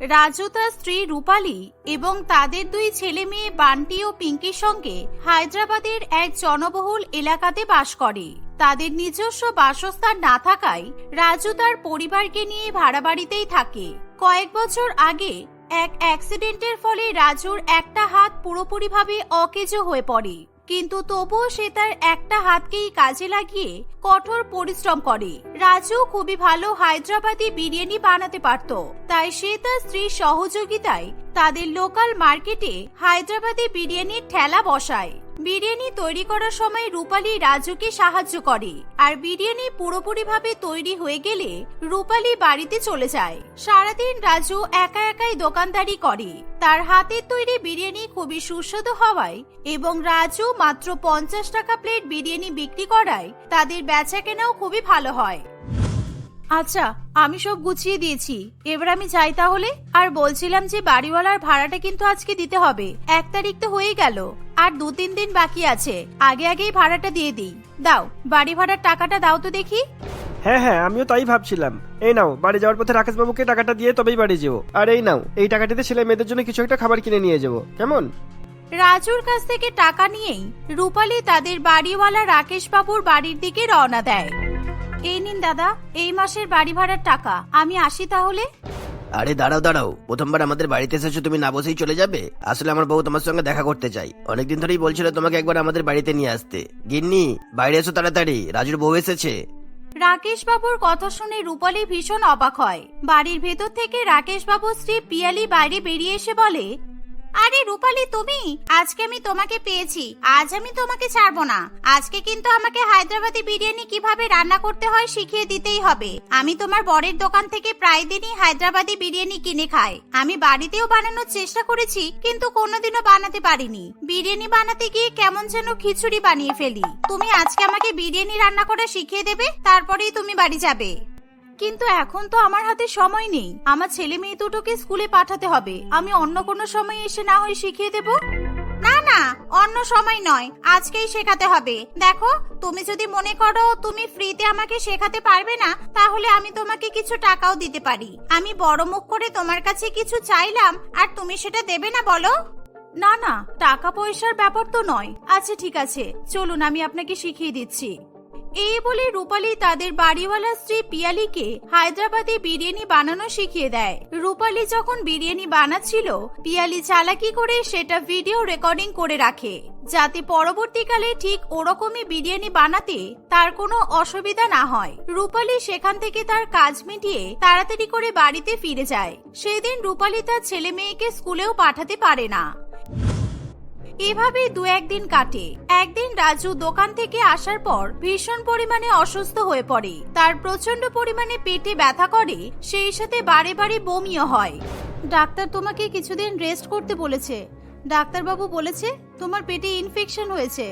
রাজু তার স্ত্রী রূপালী এবং তাদের দুই ছেলে মেয়ে বান্টি ও পিঙ্কির সঙ্গে হায়দ্রাবাদের এক জনবহুল এলাকাতে বাস করে। তাদের নিজস্ব বাসস্থান না থাকায় রাজু তার পরিবারকে নিয়ে ভাড়া বাড়িতেই থাকে। কয়েক বছর আগে এক অ্যাক্সিডেন্টের ফলে রাজুর একটা হাত পুরোপুরিভাবে অকেজো হয়ে পড়ে। কিন্তু তবুও সে তার একটা হাতকেই কাজে লাগিয়ে কঠোর পরিশ্রম করে। রাজু খুবই ভালো হায়দ্রাবাদি বিরিয়ানি বানাতে পারত, তাই সে তার স্ত্রীর সহযোগিতায় তাদের লোকাল মার্কেটে হায়দ্রাবাদি বিরিয়ানির ঠেলা বসায়। বিরিয়ানি তৈরি করার সময় রূপালী রাজুকে সাহায্য করে। আর বিরিয়ানি পুরোপুরিভাবে তৈরি হয়ে গেলে রূপালী বাড়িতে চলে যায়। সারাদিন রাজু একা একাই দোকানদারি করে। তার হাতের তৈরি বিরিয়ানি খুবই সুস্বাদু হওয়ায় এবং রাজু মাত্র পঞ্চাশ টাকা প্লেট বিরিয়ানি বিক্রি করায় তাদের বেচা কেনাও খুবই ভালো হয়। আচ্ছা আমি সব গুছিয়ে দিয়েছি। এবার আমি যাই তাহলে? আর বলছিলাম যে বাড়িওয়ালার ভাড়াটা কিন্তু আজকে দিতে হবে। এক তারিখ তো হয়ে গেল। আর দু তিন দিন বাকি আছে। আগে আগেই ভাড়াটা দিয়ে দিই। দাও বাড়ি ভাড়ার টাকাটা দাও তো দেখি। হ্যাঁ হ্যাঁ আমিও তাই ভাবছিলাম। এই নাও বাড়ি যাওয়ার পথে রাকেশ বাবুকে টাকাটা দিয়ে তবেই বাড়ি যাব আর এই নাও এই টাকাটিতে ছেলে মেয়েদের জন্য কিছু একটা খাবার কিনে নিয়ে যাব কেমন? রাজুর কাছ থেকে টাকা নিয়েই রূপালী তাদের বাড়িওয়ালা রাকেশ বাবুর বাড়ির দিকে রওনা দেয়। এই নিন দাদা এই মাসের বাড়ি ভাড়ার টাকা। আমি আসি তাহলে? আরে দাঁড়াও দাঁড়াও। প্রথমবার আমাদের বাড়িতে এসেছ, তুমি না বসেই চলে যাবে? আসলে আমার বউ তোমার সঙ্গে দেখা করতে চাই। অনেকদিন ধরেই বলছিল তোমাকে একবার আমাদের বাড়িতে নিয়ে আসতে। গিন্নি, বাইরে এসো তাড়াতাড়ি, রাজুর বউ এসেছে। রাকেশ বাবুর কথা শুনে রূপালী ভীষণ অবাক হয়। বাড়ির ভেতর থেকে রাকেশ বাবুর স্ত্রী পিয়ালি বাইরে বেরিয়ে এসে বলে আরে রূপালী, তুমি? আজকে আমি তোমাকে পেয়েছি। আজ আমি তোমাকে ছাড়বো না। আজকে কিন্তু আমাকে হায়দ্রাবাদি বিরিয়ানি কীভাবে রান্না করতে হয় শিখিয়ে দিতেই হবে। আমি তোমার বরের দোকান থেকে প্রায় দিনই হায়দ্রাবাদি বিরিয়ানি কিনে খাই। আমি বাড়িতেও বানানোর চেষ্টা করেছি, কিন্তু কোনোদিনও বানাতে পারিনি। বিরিয়ানি বানাতে গিয়ে কেমন যেন খিচুড়ি বানিয়ে ফেলি। তুমি আজকে আমাকে বিরিয়ানি রান্না করা শিখিয়ে দেবে, তারপরেই তুমি বাড়ি যাবে। কিন্তু এখন তো আমার হাতে সময় নেই। আমার ছেলে মেয়ে দুটোকে স্কুলে পাঠাতে হবে। আমি অন্য কোনো সময় এসে না হয় শিখিয়ে দেব? না না, অন্য সময় নয়। আজকেই শেখাতে হবে। দেখো, তুমি যদি মনে করো তুমি ফ্রিতে আমাকে শেখাতে পারবে না, তাহলে আমি তোমাকে কিছু টাকাও দিতে পারি। আমি বড় মুখ করে তোমার কাছে কিছু চাইলাম, আর তুমি সেটা দেবে না বলো? না না, টাকা পয়সার ব্যাপার তো নয়। আচ্ছা ঠিক আছে। চলুন, আমি আপনাকে শিখিয়ে দিচ্ছি। এই বলে রূপালী তাদের বাড়িওয়ালা স্ত্রী পিয়ালিকে হায়দ্রাবাদে বিরিয়ানি বানানো শিখিয়ে দেয়। রূপালী যখন বিরিয়ানি বানাচ্ছিল, পিয়ালি চালাকি করে সেটা ভিডিও রেকর্ডিং করে রাখে, যাতে পরবর্তীকালে ঠিক ওরকমই বিরিয়ানি বানাতে তার কোনো অসুবিধা না হয়। রূপালী সেখান থেকে তার কাজ মিটিয়ে তাড়াতাড়ি করে বাড়িতে ফিরে যায়। সেদিন রূপালী তার ছেলে মেয়েকে স্কুলেও পাঠাতে পারে না। এভাবেই দু একদিন কাটে। একদিন রাজু দোকান থেকে আসার পর ভীষণ পরিমাণে অসুস্থ হয়ে পড়ে। তার প্রচণ্ড পরিমাণে পেটে ব্যথা করে, সেই সাথে বারে বারে বমিও হয়। ডাক্তার তোমাকে কিছুদিন রেস্ট করতে বলেছে। ডাক্তারবাবু বলেছে, তোমার পেটে ইনফেকশন হয়েছে।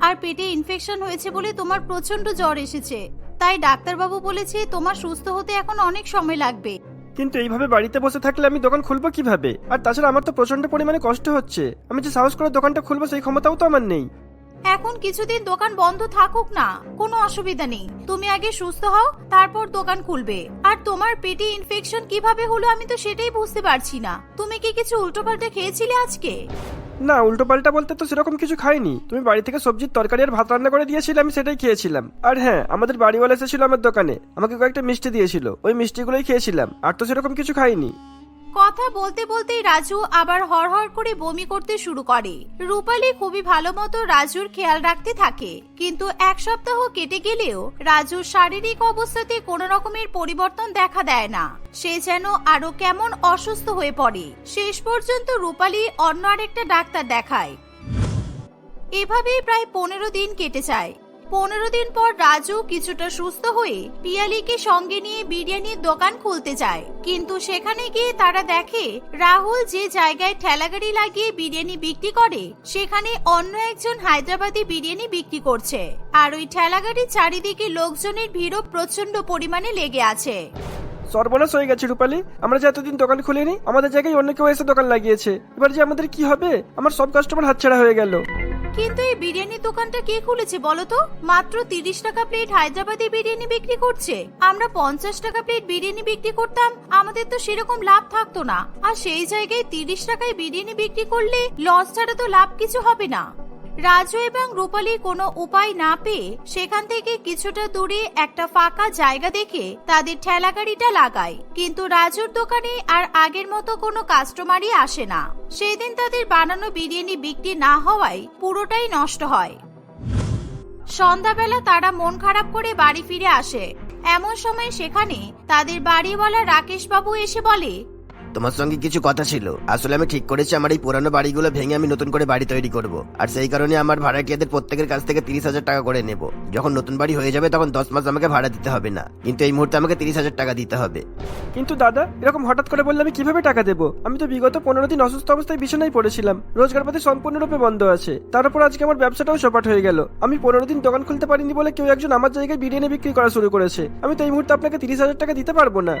আর পেটে ইনফেকশন হয়েছে বলে তোমার প্রচণ্ড জ্বর এসেছে। তাই ডাক্তারবাবু বলেছে, তোমার সুস্থ হতে এখন অনেক সময় লাগবে। কিন্তু এইভাবে বাড়িতে বসে থাকলে আমি দোকান খুলবো কীভাবে? আর তাছাড়া আমার তো প্রচণ্ড পরিমাণে কষ্ট হচ্ছে। আমি যে সাহস করে দোকানটা খুলবো সেই ক্ষমতাও তো আমার নেই। এখন কিছুদিন দোকান বন্ধ থাকুক না, কোনো অসুবিধা নেই। তুমি আগে সুস্থ হও, তারপর দোকান খুলবে। আর তোমার পেটে ইনফেকশন কীভাবে হলো আমি তো সেটাই বুঝতে পারছি না। তুমি কি কিছু উল্টোপাল্টা খেয়েছিলে আজকে? না উল্টো পাল্টা বলতে তো সেরকম কিছু খাইনি। তুমি বাড়ি থেকে সবজির তরকারি আর ভাত রান্না করে দিয়েছিলে, আমি সেটাই খেয়েছিলাম। আর হ্যাঁ আমাদের বাড়িওয়ালা এসেছিল আমার দোকানে। আমাকে কয়েকটা মিষ্টি দিয়েছিল। ওই মিষ্টিগুলোই খেয়েছিলাম। আর তো সেরকম কিছু খাইনি। কথা বলতে বলতেই রাজু আবার হড়হড় করে বমি করতে শুরু করে। রূপালি খুবই ভালো মতো রাজুর খেয়াল রাখতে থাকে। কিন্তু এক সপ্তাহ কেটে গেলেও রাজুর শারীরিক অবস্থাতে কোনো রকমের পরিবর্তন দেখা দেয় না। সে যেন আরও কেমন অসুস্থ হয়ে পড়ে। শেষ পর্যন্ত রূপালি অন্য আরেকটা ডাক্তার দেখায়। এভাবেই প্রায় পনেরো দিন কেটে যায়। পনেরো দিন পর রাজু কিছুটা সুস্থ হয়ে পিয়ালিকে সঙ্গে নিয়ে বিরিয়ানির দোকান খুলতে যায়। কিন্তু সেখানে গিয়ে তারা দেখে, রাহুল যে জায়গায় ঠেলাগাড়ি লাগিয়ে বিরিয়ানি বিক্রি করে, সেখানে অন্য একজন হায়দ্রাবাদি বিরিয়ানি বিক্রি করছে। আর ওই ঠেলাগাড়ির চারিদিকে লোকজনের ভিড়ও প্রচণ্ড পরিমাণে লেগে আছে। সর্বনাশ হয়ে গেছে রূপালি। আমরা যে এতদিন দোকান খুলিনি, আমাদের জায়গায় অন্য কেউ এসে দোকান লাগিয়েছে। এবার যে আমাদের কি হবে? আমার সব কাস্টমার হাতছাড়া হয়ে গেল। কিন্তু এই বিরিয়ানি দোকানটা কে খুলেছে বলো তো? মাত্র তিরিশ টাকা প্লেট হায়দ্রাবাদি বিরিয়ানি বিক্রি করছে। আমরা পঞ্চাশ টাকা প্লেট বিরিয়ানি বিক্রি করতাম, আমাদের তো সেরকম লাভ থাকতো না। আর সেই জায়গায় তিরিশ টাকায় বিরিয়ানি বিক্রি করলে লস ছাড়া তো লাভ কিছু হবে না। রাজু এবং রূপালী কোনো উপায় না পেয়ে সেখান থেকে কিছুটা দূরে একটা ফাঁকা জায়গা দেখে তাদের ঠেলা গাড়িটা লাগায়। কিন্তু রাজুর দোকানে আর আগের মতো কোনো কাস্টমারই আসে না। সেই দিন তাদের বানানো বিরিয়ানি বিক্রি না হওয়ায় পুরোটাই নষ্ট হয়। সন্ধ্যাবেলা তারা মন খারাপ করে বাড়ি ফিরে আসে। এমন সময় সেখানে তাদের বাড়িওয়ালা রাকেশ বাবু এসে বলে তোমার সঙ্গে কিছু কথা ছিল। আসলে আমি ঠিক করেছি, আমার এই পুরানো বাড়িগুলো ভেঙে আমি নতুন করে বাড়ি তৈরি করব। আর সেই কারণে আমার ভাড়াটিয়াদের প্রত্যেকের কাছ থেকে তিরিশ হাজার টাকা করে নেব। যখন নতুন বাড়ি হয়ে যাবে, তখন দশ মাস আমাকে ভাড়া দিতে হবে না। কিন্তু এই মুহূর্তে আমাকে তিরিশ হাজার টাকা দিতে হবে। কিন্তু দাদা, এরকম হঠাৎ করে বললে আমি কীভাবে টাকা দেবো? আমি তো বিগত পনেরো দিন অসুস্থ অবস্থায় বিছানায় পড়েছিলাম। রোজগারপাতি সম্পূর্ণরূপে বন্ধ আছে। তার উপর আজকে আমার ব্যবসাটাও সপাট হয়ে গেল। আমি পনেরো দিন দোকান খুলতে পারিনি বলে কেউ একজন আমার জায়গায় বিরিয়ানি বিক্রি করা শুরু করেছে। আমি তো এই মুহূর্তে আপনাকে তিরিশ হাজার টাকা দিতে পারব না।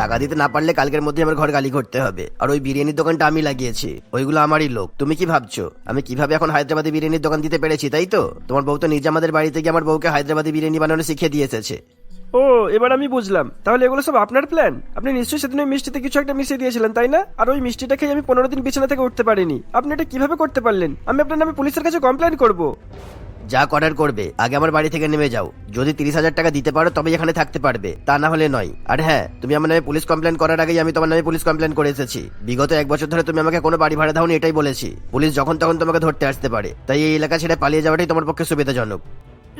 টাকা দিতে না পারলে কালকের মধ্যে আমার ঘর গালি করতে হবে। আর ওই বিরিয়ানির দোকানটা আমি লাগিয়েছি। ওইগুলো আমারই লোক। তুমি কি ভাবছ? আমি কীভাবে এখন হায়দ্রাবাদি বিরিয়ানির দোকান দিতে পেরেছি, তাই তো? তোমার বউ তো নিজে আমাদের বাড়িতে গিয়ে আমার বউকে হায়দ্রাবাদি বিরিয়ানি বানানো শিখিয়ে দিয়ে এসেছে। ও, এবার আমি বুঝলাম। তাহলে এগুলো সব আপনার প্ল্যান আপনি নিশ্চয়ই সেদিন ওই মিষ্টিতে কিছু একটা মিশিয়ে দিয়েছিলেন, তাই না? আর ওই মিষ্টিটা খেয়ে আমি পনেরো দিন বিছানা থেকে উঠতে পারিনি। আপনি এটা কীভাবে করতে পারলেন? আমি আপনার নামে পুলিশের কাছে কমপ্লেন করব। যা করার করবে, আগে আমার বাড়ি থেকে নেমে যাও। যদি তিরিশ হাজার টাকা দিতে পারো তবে এখানে থাকতে পারবে। তা না হলে নয়। আর হ্যাঁ তুমি আমার নামে পুলিশ কমপ্লেন করার আগেই আমি তোমার নামে পুলিশ কমপ্লেন করে এসেছি। বিগত এক বছর ধরে তুমি আমাকে কোনো বাড়ি ভাড়া দাওনি, এটাই বলেছি। পুলিশ যখন তখন তোমাকে ধরতে আসতে পারে। তাই এই এলাকা ছেড়ে পালিয়ে যাওয়াটাই তোমার পক্ষে সুবিধাজনক।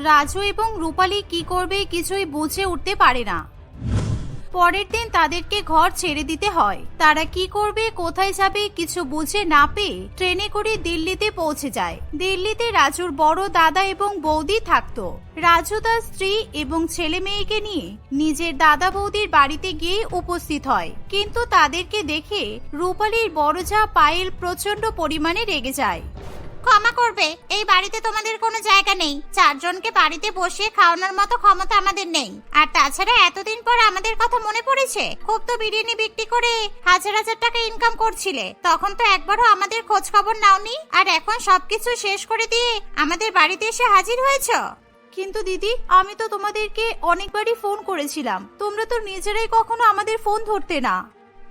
রাজু এবং রূপালী কি করবে কিছুই বুঝে উঠতে পারে না। পরের দিন তাদেরকে ঘর ছেড়ে দিতে হয়। তারা কি করবে, কোথায় যাবে, কিছু বুঝে না পেয়ে ট্রেনে করে দিল্লিতে পৌঁছে যায়। দিল্লিতে রাজুর বড় দাদা এবং বৌদি থাকতো। রাজু তার স্ত্রী এবং ছেলে মেয়েকে নিয়ে নিজের দাদা বৌদির বাড়িতে গিয়ে উপস্থিত হয়। কিন্তু তাদেরকে দেখে রূপালীর বড় যা পায়েল প্রচণ্ড পরিমাণে রেগে যায়। ক্ষমা করবে। এই বাড়িতে তোমাদের কোনো জায়গা নেই। চারজনকে বাড়িতে বসিয়ে খাওয়ানোর মতো ক্ষমতা আমাদের নেই। আর তাছাড়া এতদিন পর আমাদের কথা মনে পড়েছে? খুব তো বিরিয়ানি বিক্রি করে হাজার হাজার টাকা ইনকাম করছিলে। তখন তো একবারও আমাদের খোঁজ খবর নাওনি। আর এখন সবকিছু শেষ করে দিয়ে আমাদের বাড়িতে এসে হাজির হয়েছো? কিন্তু দিদি, আমি তো তোমাদেরকে অনেকবারই ফোন করেছিলাম। তোমরা তো নিজেরাই কখনো আমাদের ফোন ধরতে না।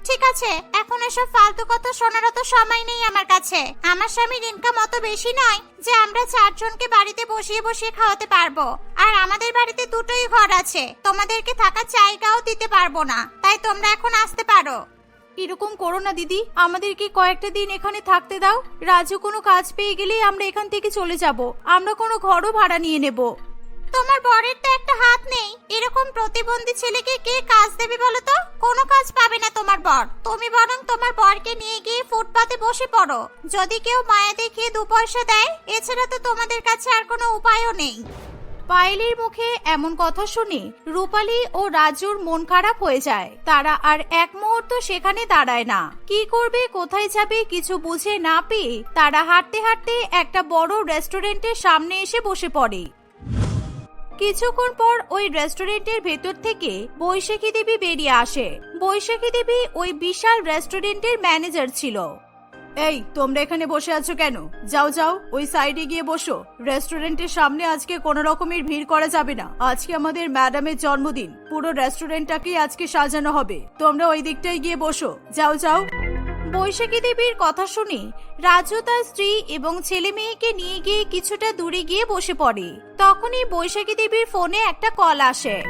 ঠিক আছে, এখন এসব ফালতু কথা শোনার তো সময় নেই আমার কাছে। আমার স্বামীর ইনকাম অত বেশি নয় যে আমরা চারজনকে বাড়িতে বসিয়ে বসিয়ে খাওয়াতে পারব। আর আমাদের বাড়িতে দুটোই ঘর আছে, তোমাদেরকে থাকার জায়গাও দিতে পারব না। তাই তোমরা এখন আসতে পারো। এরকম করো না, দিদি। আমাদেরকে কয়েকটা দিন এখানে থাকতে দাও। রাজু কোনো কাজ পেয়ে গেলেই আমরা এখান থেকে চলে যাব। আমরা কোনো ঘরও ভাড়া নিয়ে নেব। তোমার বরের তো একটা হাত নেই। এরকম প্রতিবন্ধী ছেলেকে কে কাজ দেবে বলো তো? কোনো কাজ পাবে না তোমার বর। তুমি বরং তোমার বরকে নিয়ে গিয়ে ফুটপাতে বসে পড়ো। যদি কেউ মায়া দেখিয়ে দু পয়সা দেয়, এছাড়া তো তোমাদের কাছে আর কোনো উপায়ও নেই। পায়েলের মুখে এমন কথা শুনে রূপালী ও রাজুর মন খারাপ হয়ে যায়। তারা আর এক মুহূর্ত সেখানে দাঁড়ায় না। কি করবে, কোথায় যাবে কিছু বুঝে না পেয়ে তারা হাঁটতে হাঁটতে একটা বড় রেস্টুরেন্টের সামনে এসে বসে পড়ে। কিছুক্ষণ পর ওই রেস্টুরেন্টের ভেতর থেকে বৈশাখী দেবী বেরিয়ে আসে। বৈশাখী দেবী ওই বিশাল রেস্টুরেন্টের ম্যানেজার ছিল। এই, তোমরা এখানে বসে আছো কেন? যাও যাও, ওই সাইডে গিয়ে বসো। রেস্টুরেন্টের সামনে আজকে কোনো রকমের ভিড় করা যাবে না। আজকে আমাদের ম্যাডামের জন্মদিন। পুরো রেস্টুরেন্টটাকেই আজকে সাজানো হবে। তোমরা ওই দিকটায় গিয়ে বসো। যাও যাও। বৈশাখী দেবীর কথা শুনে রাজু তার স্ত্রী এবং ছেলে মেয়েকে নিয়ে গিয়ে কিছুটা দূরে গিয়ে বসে পড়ে। তখনই বৈশাখী দেবীর ফোনে একটা কল আসে।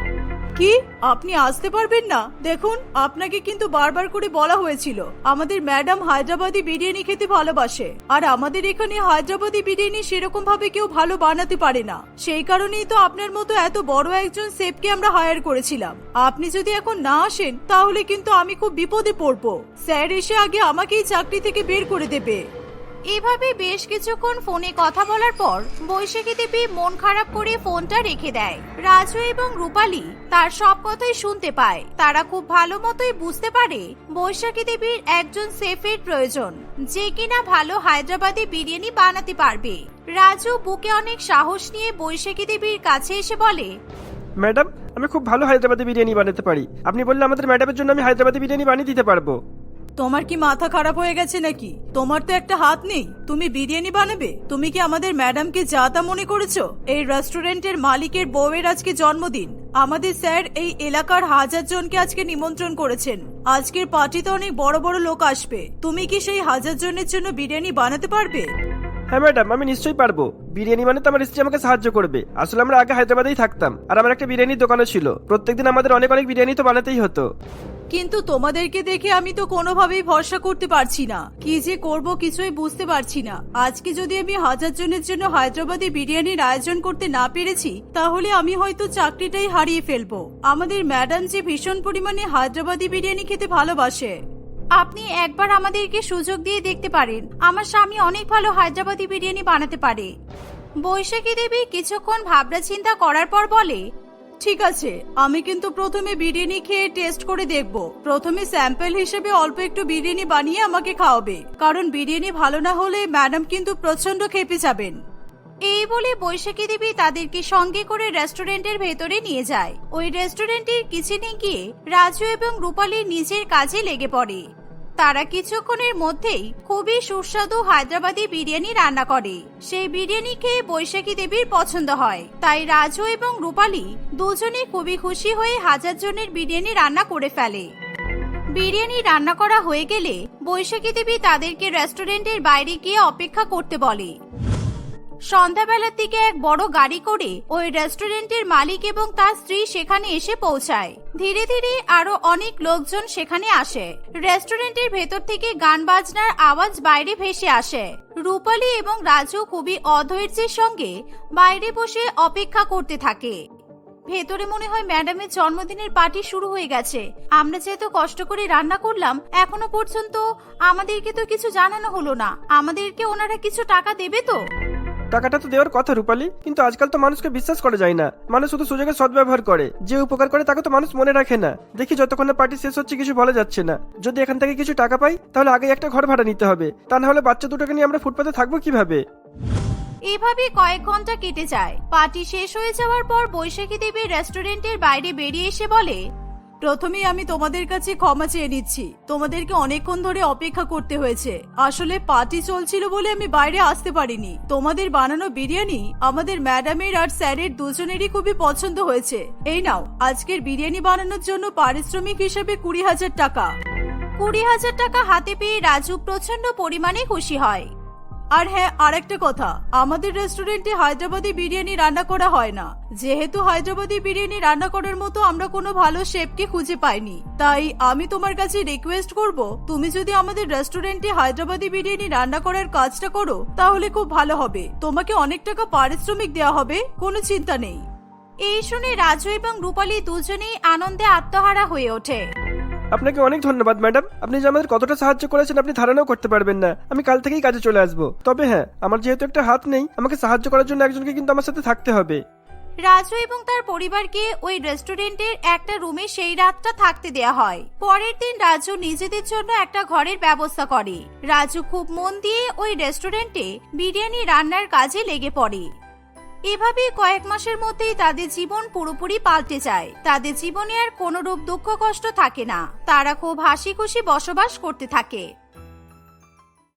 কি? আপনি আসতে পারবেন না? দেখুন, আপনাকে কিন্তু বারবার করে বলা হয়েছিল। আমাদের ম্যাডাম হায়দ্রাবাদি বিরিয়ানি খেতে ভালোবাসে। আর আমাদের এখানে হায়দ্রাবাদি বিরিয়ানি সেরকম ভাবে কেউ ভালো বানাতে পারে না। সেই কারণেই তো আপনার মতো এত বড় একজন সেফকে আমরা হায়ার করেছিলাম। আপনি যদি এখন না আসেন, তাহলে কিন্তু আমি খুব বিপদে পড়ব। স্যার এসে আগে আমাকেই চাকরি থেকে বের করে দেবে। এভাবে বেশ কিছুক্ষণ ফোনে কথা বলার পর বৈশাখী দেবী মন খারাপ করে ফোনটা রেখে দেয়। রাজু এবং রূপালী তার সব কথাই শুনতে পায়। তারা খুব ভালো মতোই বুঝতে পারে বৈশাখী দেবীর একজন সেফের প্রয়োজন, যে কিনা ভালো হায়দ্রাবাদি বিরিয়ানি বানাতে পারবে। রাজু বুকে অনেক সাহস নিয়ে বৈশাখী দেবীর কাছে এসে বলে, ম্যাডাম, আমি খুব ভালো হায়দ্রাবাদি বিরিয়ানি বানাতে পারি। আপনি বললে আমাদের ম্যাডামের জন্য আমি হায়দ্রাবাদি বিরিয়ানি বানিয়ে দিতে পারব। তোমার কি মাথা খারাপ হয়ে গেছে নাকি? তোমার তো একটা হাত নেই। তুমি বিরিয়ানি বানাবে? তুমি কি আমাদের ম্যাডামকে যা তা মনে করেছ? এই রেস্টুরেন্টের মালিকের বউয়ের আজকে জন্মদিন। আমাদের স্যার এই এলাকার হাজার জনকে আজকে নিমন্ত্রণ করেছেন। আজকের পার্টিতে অনেক বড় বড় লোক আসবে। তুমি কি সেই হাজার জনের জন্য বিরিয়ানি বানাতে পারবে? হ্যাঁ ম্যাডাম, আমি নিশ্চয়ই পারব। বিরিয়ানি মানে তো আমার স্ত্রী আমাকে সাহায্য করবে। আসলে আমরা আগে হায়দ্রাবাদেই থাকতাম। আর আমার একটা বিরিয়ানির দোকানও ছিল। প্রত্যেকদিন আমাদের অনেক অনেক বিরিয়ানি তো বানাতেই হতো। কিন্তু তোমাদেরকে দেখে আমি তো কোনোভাবেই ভরসা করতে পারছি না। কি যে করব কিছুই বুঝতে পারছি না। আজকে যদি আমি হাজার জনের জন্য হায়দ্রাবাদি বিরিয়ানির আয়োজন করতে না পেরেছি, তাহলে আমি হয়তো চাকরিটাই হারিয়ে ফেলব। আমাদের ম্যাডাম যে ভীষণ পরিমাণে হায়দ্রাবাদি বিরিয়ানি খেতে ভালোবাসে। আপনি একবার আমাদেরকে সুযোগ দিয়ে দেখতে পারেন। আমার স্বামী অনেক ভালো হায়দ্রাবাদি বিরিয়ানি বানাতে পারে। বৈশাখী দেবী কিছুক্ষণ ভাবনা চিন্তা করার পর বলে, ঠিক আছে, আমি কিন্তু প্রথমে বিরিয়ানি খেয়ে টেস্ট করে দেখব। প্রথমে স্যাম্পল হিসেবে অল্প একটু বিরিয়ানি বানিয়ে আমাকে খাওয়াবে। কারণ বিরিয়ানি ভালো না হলে ম্যাডাম কিন্তু প্রচণ্ড খেপে যাবেন। এই বলে বৈশাখী দেবী তাদেরকে সঙ্গে করে রেস্টুরেন্টের ভেতরে নিয়ে যায়। ওই রেস্টুরেন্টের কিচেনে গিয়ে রাজু এবং রূপালী নিজের কাজে লেগে পড়ে। তারা কিছুক্ষণের মধ্যেই খুবই সুস্বাদু হায়দ্রাবাদি বিরিয়ানি রান্না করে। সেই বিরিয়ানি খেয়ে বৈশাখী দেবীর পছন্দ হয়। তাই রাজু এবং রূপালী দুজনে খুবই খুশি হয়ে হাজার জনের বিরিয়ানি রান্না করে ফেলে। বিরিয়ানি রান্না করা হয়ে গেলে বৈশাখী দেবী তাদেরকে রেস্টুরেন্টের বাইরে গিয়ে অপেক্ষা করতে বলে। সন্ধ্যাবেলার দিকে এক বড় গাড়ি করে ওই রেস্টুরেন্টের মালিক এবং তার স্ত্রী সেখানে এসে পৌঁছায়। ধীরে ধীরে আরও অনেক লোকজন সেখানে আসে। রেস্টুরেন্টের ভেতর থেকে গান বাজনার আওয়াজ বাইরে ভেসে আসে। রূপালী এবং রাজু খুবই অধৈর্যের সঙ্গে বাইরে বসে অপেক্ষা করতে থাকে। ভেতরে মনে হয় ম্যাডামের জন্মদিনের পার্টি শুরু হয়ে গেছে। আমরা যেহেতু কষ্ট করে রান্না করলাম, এখনও পর্যন্ত আমাদেরকে তো কিছু জানানো হলো না। আমাদেরকে ওনারা কিছু টাকা দেবে তো? টাকাটা তো দেওয়ার কথা রূপালী, কিন্তু আজকাল তো মানুষকে বিশ্বাস করা যায় না। মানুষ শুধু সুযোগের সদ্ব্যবহার করে। যে উপকার করে তাকে তো মানুষ মনে রাখে না। দেখি যতক্ষণ না পার্টি শেষ হচ্ছে কিছু বলা যাচ্ছে না। যদি এখান থেকে কিছু টাকা পাই, তাহলে আগে একটা ঘর ভাড়া নিতে হবে। তা না হলে বাচ্চা দুটোকে নিয়ে আমরা ফুটপাতে থাকব কীভাবে? এভাবে কয়েক ঘণ্টা কেটে যায়। পার্টি শেষ হয়ে যাওয়ার পর বৈশাখী দেবী রেস্টুরেন্টের বাইরে বেরিয়ে এসে বলে প্রথমেই আমি তোমাদের কাছে ক্ষমা চেয়ে নিচ্ছি। তোমাদেরকে অনেকক্ষণ ধরে অপেক্ষা করতে হয়েছে। আসলে পার্টি চলছিল বলে আমি বাইরে আসতে পারিনি। তোমাদের বানানো বিরিয়ানি আমাদের ম্যাডামের আর স্যারের দুজনেরই খুবই পছন্দ হয়েছে। এই নাও, আজকের বিরিয়ানি বানানোর জন্য পারিশ্রমিক হিসেবে কুড়ি হাজার টাকা। কুড়ি হাজার টাকা হাতে পেয়ে রাজু প্রচণ্ড পরিমাণে খুশি হয়। আর হ্যাঁ আরেকটা কথা। আমাদের রেস্টুরেন্টে হায়দ্রাবাদি বিরিয়ানি রান্না করা হয় না। যেহেতু হায়দ্রাবাদি বিরিয়ানি রান্না করার মতো আমরা কোনো ভালো শেফকে খুঁজে পাইনি। তাই আমি তোমার কাছে রিকোয়েস্ট করব, তুমি যদি আমাদের রেস্টুরেন্টে হায়দ্রাবাদি বিরিয়ানি রান্না করার কাজটা করো, তাহলে খুব ভালো হবে। তোমাকে অনেক টাকা পারিশ্রমিক দেওয়া হবে, কোনো চিন্তা নেই। এই শুনে রাজু এবং রূপালী দুজনেই আনন্দে আত্মহারা হয়ে ওঠে। আপনাকে অনেক ধন্যবাদ, ম্যাডাম। আপনি যে আমাদের কতটা সাহায্য করেছেন, আপনি ধারণাও করতে পারবেন না। আমি কাল থেকেই কাজে চলে আসব। তবে হ্যাঁ আমার যেহেতু একটা হাত নেই, আমাকে সাহায্য করার জন্য একজনকে কিন্তু আমার সাথে থাকতে হবে। রাজু এবং তার পরিবারকে ওই রেস্টুরেন্টের একটা রুমে সেই রাতটা থাকতে দেয়া হয়। পরের দিন রাজু নিজেদের জন্য একটা ঘরের ব্যবস্থা করে। রাজু খুব মন দিয়ে ওই রেস্টুরেন্টে বিরিয়ানি রান্নার কাজে লেগে পড়ে। এভাবে কয়েক মাসের মধ্যেই তাদের জীবন পুরোপুরি পাল্টে যায়। তাদের জীবনে আর কোনো রূপ দুঃখ কষ্ট থাকে না। তারা খুব হাসি খুশি বসবাস করতে থাকে।